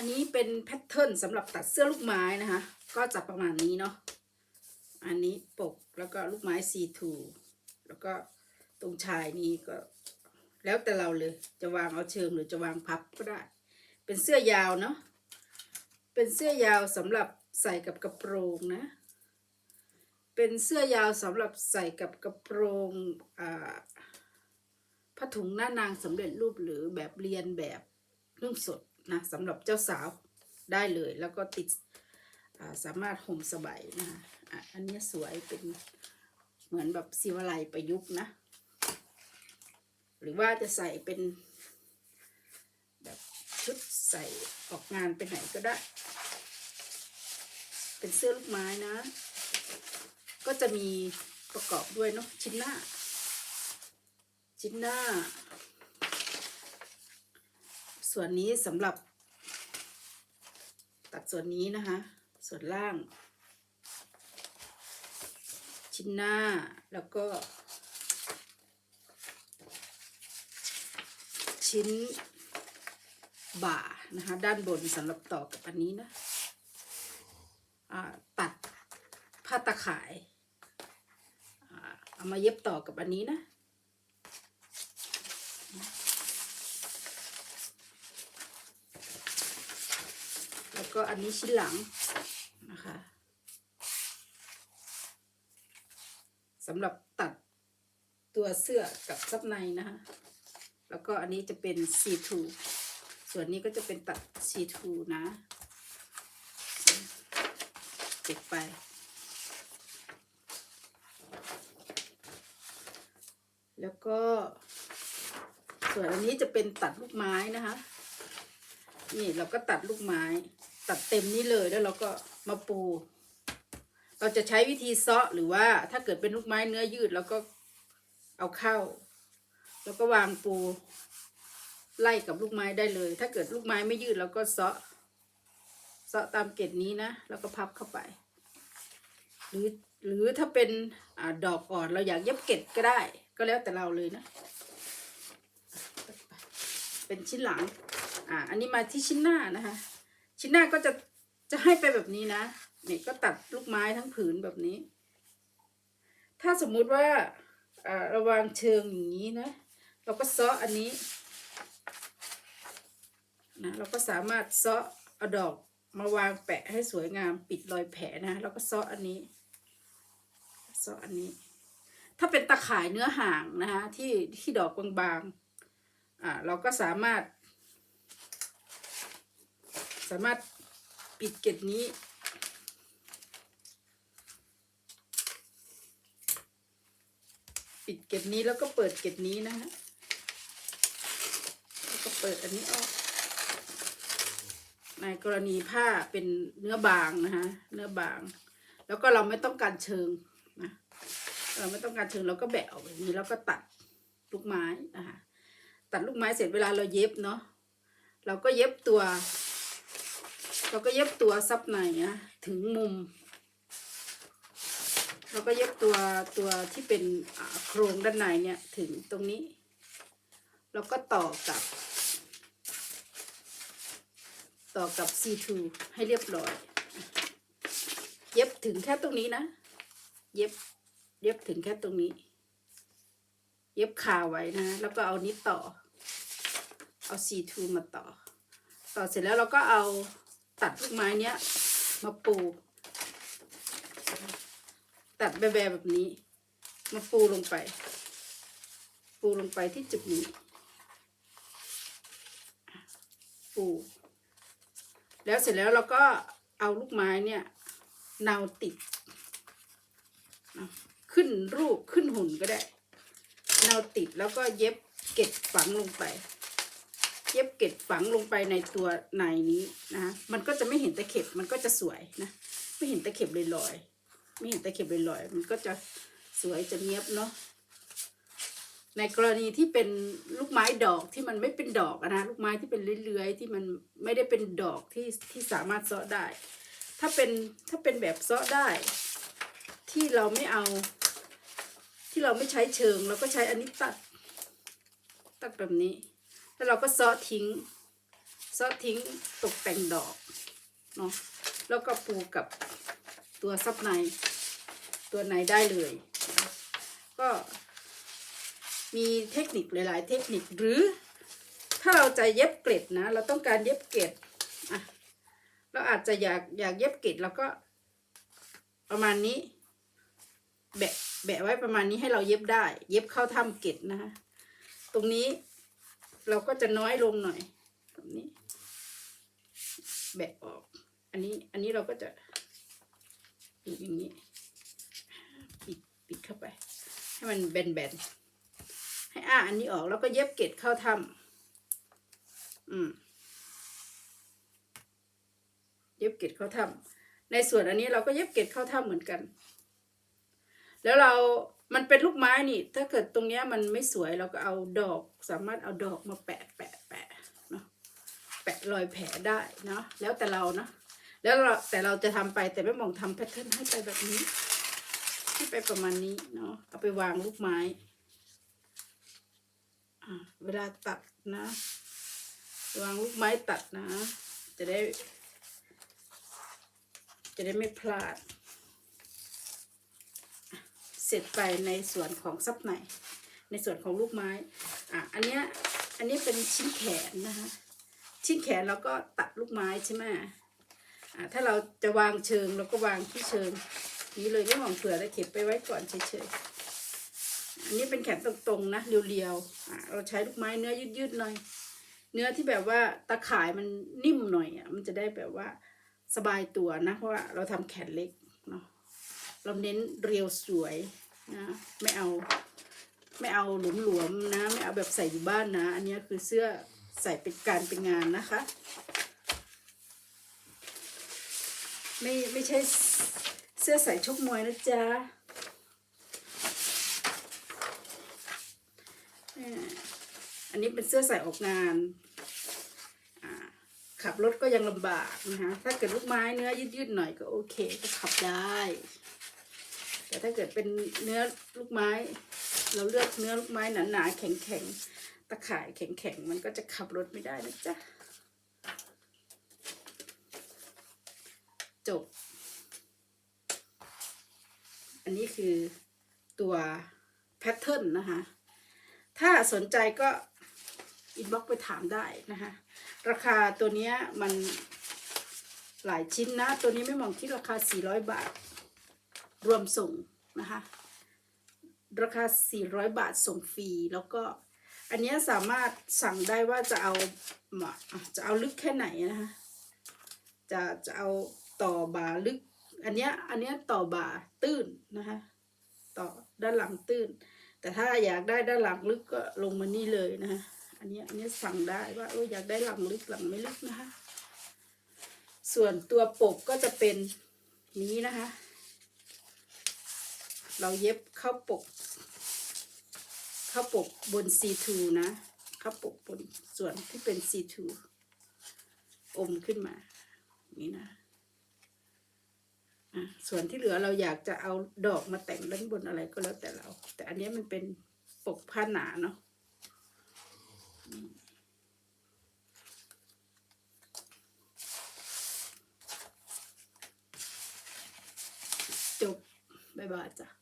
อันนี้เป็นแพทเทิร์นสำหรับตัดเสื้อลูกไม้นะคะ ก็จะประมาณนี้เนาะ อันนี้ปกแล้วก็ลูกไม้ C2 แล้วก็ตรงชายนี้ก็ แล้วแต่เราเลยจะวางเอาเชิงหรือจะวางพับก็ได้ เป็นเสื้อยาวเนาะ เป็นเสื้อยาวสำหรับใส่กับกระโปรงนะ เป็นเสื้อยาวสำหรับใส่กับกระโปรงอ่าผ้าถุงหน้านางสำเร็จรูปหรือแบบเรียนแบบนุ่งสด นะสำหรับเจ้าสาวได้เลย แล้วก็ติดาสามารถห่มสบายนะคะอันนี้สวยเป็นเหมือนแบบศิวไลยประยุกต์นะ หรือว่าจะใส่เป็นแบบชุดใส่ออกงานไปไหนก็ได้ เป็นเสื้อลูกไม้นะ ก็จะมีประกอบด้วยเนาะชิ้นหน้า ชิ้นหน้า ส่วนนี้สำหรับ ตัดส่วนนี้นะคะ ส่วนล่าง ชิ้นหน้าแล้วก็ ชิ้นบ่านะคะ ด้านบนสำหรับต่อกับอันนี้นะตัดผ้าตะข่ายเอามาเย็บต่อกับอันนี้นะ แล้ว ก็อันนี้ชิ้นหลังนะคะสำหรับตัดตัวเสื้อกับซับในนะคะแล้วก็อันนี้จะเป็น C2 ส่วนนี้ก็จะเป็นตัด C2 นะติดไป แล้วก็ส่วนอันนี้จะเป็นตัดลูกไม้นะคะ นี่เราก็ตัดลูกไม้ ตัดเต็มนี่เลยแล้วเราก็มาปู เราจะใช้วิธีเซาะหรือว่าถ้าเกิดเป็นลูกไม้เนื้อยืดเราก็เอาเข้า แล้วก็วางปู ไล่กับลูกไม้ได้เลย ถ้าเกิดลูกไม้ไม่ยืดเราก็เซาะเซาะตามเกล็ดนี้นะ แล้วก็พับเข้าไป หรือหรือถ้าเป็นอดอกอ่อนเราอยากเย็บเกล็ดก็ได้ ก็แล้วแต่เราเลยนะ เป็นชิ้นหลังอ่าอันนี้มาที่ชิ้นหน้านะคะ ชิ้นหน้าก็จะจะให้ไปแบบนี้นะเนี่ยก็ตัดลูกไม้ทั้งผืนแบบนี้ ถ้าสมมุติว่าอ่าระวางเชิงอย่างนี้นะ เราก็ซาะอันนี้นะเราก็สามารถซาะเอาดอกมาวางแปะให้สวยงามปิดรอยแผลนะเราก็ซาะอันนี้ซาะอันนี้ ถ้าเป็นตะข่ายเนื้อห่างนะคะที่ที่ดอกบางๆอ่าเราก็สามารถ สามารถปิดเกล็ดนี้ ปิดเกล็ดนี้แล้วก็เปิดเกล็ดนี้นะฮะแล้วก็เปิดอันนี้ออกในกรณีผ้าเป็นเนื้อบางนะคะเนื้อบาง แล้วก็เราไม่ต้องการเชิงนะเราไม่ต้องการเชิงเราก็แบะออกแบบนี้แล้วก็ตัดลูกไม้นะคะตัดลูกไม้เสร็จเวลาเราเย็บเนาะเราก็เย็บตัว เราก็เย็บตัวซับในนะถึงมุม เราก็เย็บตัวตัวที่เป็นโครงด้านในเนี่ยถึงตรงนี้ เราก็ต่อกับ ต่อกับ C2 ให้เรียบร้อย เย็บถึงแค่ตรงนี้นะ เย็บเย็บถึงแค่ตรงนี้ เย็บคาไว้นะ แล้วก็เอานี้ต่อ เอา C2 มาต่อ ต่อเสร็จแล้วเราก็เอา ตัดลูกไม้เนี้ย มาปู ตัดแบะๆแบบนี้ มาปูลงไป ปูลงไปที่จุดนี้ ปู แล้วเสร็จแล้วเราก็เอาลูกไม้เนี่ยเนาติด ขึ้นรูปขึ้นหุ่นก็ได้ เนาติดแล้วก็เย็บเกล็ดฝังลงไป เย็บเกล็ดฝังลงไปในตัวในนี้นะมันก็จะไม่เห็นตะเข็บมันก็จะสวยนะไม่เห็นตะเข็บลอยๆไม่เห็นตะเข็บลอยๆมันก็จะสวยจะเนียบเนาะในกรณีที่เป็นลูกไม้ดอกที่มันไม่เป็นดอกนะลูกไม้ที่เป็นเลื้อยๆที่มันไม่ได้เป็นดอกที่ที่สามารถเซาะได้ ถ้าเป็นถ้าเป็นแบบเซาะได้ ที่เราไม่เอา ที่เราไม่ใช้เชิงเราก็ใช้อันนี้ตัด ตัดแบบนี้ แล้วเราก็เซาะทิ้งซอทิ้งตกแต่งดอกเนาะแล้วก็ปูกับตัวซับในตัวในได้เลย ก็มีเทคนิคหลาย ๆ เทคนิคหรือถ้าเราจะเย็บเกล็ดนะ เราต้องการเย็บเกล็ดอะเราอาจจะอยากอยากเย็บเกล็ดแล้วก็ประมาณนี้ แบะแบะไว้ประมาณนี้ให้เราเย็บได้ เย็บเข้าถ้ำเกล็ดนะคะตรงนี้ เราก็จะน้อยลงหน่อยตรงนี้ แบะออก อันนี้อันนี้เราก็จะปิดอย่างนี้ปิดปิดเข้าไป ให้มันแบนๆให้อ้าอันนี้ออกแล้วก็เย็บเกล็ดเข้าถ้ำอืมเย็บเกล็ดเข้าถ้ำในส่วนอันนี้เราก็เย็บเกล็ดเข้าถ้ำเหมือนกัน แล้วเรา มันเป็นลูกไม้นี่ ถ้าเกิดตรงเนี้ยมันไม่สวยเราก็เอาดอก สามารถเอาดอกมาแปะแปะแปะเนาะแปะรอยแผลได้เนาะแล้วแต่เราเนาะแล้วเราแต่เราจะทำไปแต่ไม่มองทำแพทเทิร์นให้ไปแบบนี้ให้ไปประมาณนี้เนาะเอาไปวางลูกไม้อ่าเวลาตัดนะ วางลูกไม้ตัดนะ จะได้ จะได้ไม่พลาด เสร็จไปในส่วนของซับในในส่วนของลูกไม้อะอันเนี้ยอันนี้เป็นชิ้นแขนนะคะ ชิ้นแขนเราก็ตัดลูกไม้ใช่ไหมอะถ้าเราจะวางเชิงเราก็วางที่เชิงนี้เลยไม่หวังเผื่อแล้วเก็บไปไว้ก่อนเฉยๆอันนี้เป็นแขนตรงๆนะเรียวๆอะเราใช้ลูกไม้เนื้อยืดๆหน่อย เนื้อที่แบบว่าตะข่ายมันนิ่มหน่อยอะมันจะได้แบบว่าสบายตัวนะเพราะว่าเราทำแขนเล็กเนาะ เราเน้นเรียวสวยนะไม่เอาไม่เอาหลวมๆนะไม่เอาแบบใส่อยู่บ้านนะ อันนี้คือเสื้อใส่เป็นการเป็นงานนะคะ ไม่ไม่ใช่เสื้อใส่ชกมวยนะจ๊ะอันนี้เป็นเสื้อใส่ออกงาน ขับรถก็ยังลำบากนะคะถ้าเกิดลูกไม้เนื้อยืดๆหน่อยก็โอเคก็ขับได้ แต่ถ้าเกิดเป็นเนื้อลูกไม้ เราเลือกเนื้อลูกไม้หนาๆแข็งๆตะข่ายแข็งๆมันก็จะขับรถไม่ได้นะจ๊ะจบ อันนี้คือตัวแพทเทิร์นนะคะ ถ้าสนใจก็อินบ็อกไปถามได้นะคะ ราคาตัวนี้มันหลายชิ้นนะ ตัวนี้ไม่มองที่ราคา 400 บาท รวมส่งนะคะ ราคา 400 บาทส่งฟรีแล้วก็อันนี้สามารถสั่งได้ว่าจะเอาจะเอาลึกแค่ไหนนะคะจะจะเอาต่อบาลึก อันเนี้ยอันเนี้ยต่อบาตื้นนะคะ ต่อด้านหลังตื้น แต่ถ้าอยากได้ด้านหลังลึกก็ลงมานี่เลยนะคะอันนี้อันนี้สั่งได้ว่าเอออยากได้หลังลึกหลังไม่ลึกนะคะ ส่วนตัวปกก็จะเป็นนี้นะคะ เราเย็บเข้าปก เข้าปกบน C2 นะ เข้าปกบนส่วนที่เป็น C2 อมขึ้นมา นี่นะอะส่วนที่เหลือเราอยากจะเอาดอกมาแต่งด้านบนอะไรก็แล้วแต่เรา แต่อันนี้มันเป็นปกผ้าหนาเนาะจบบ๊ายบายจ้ะ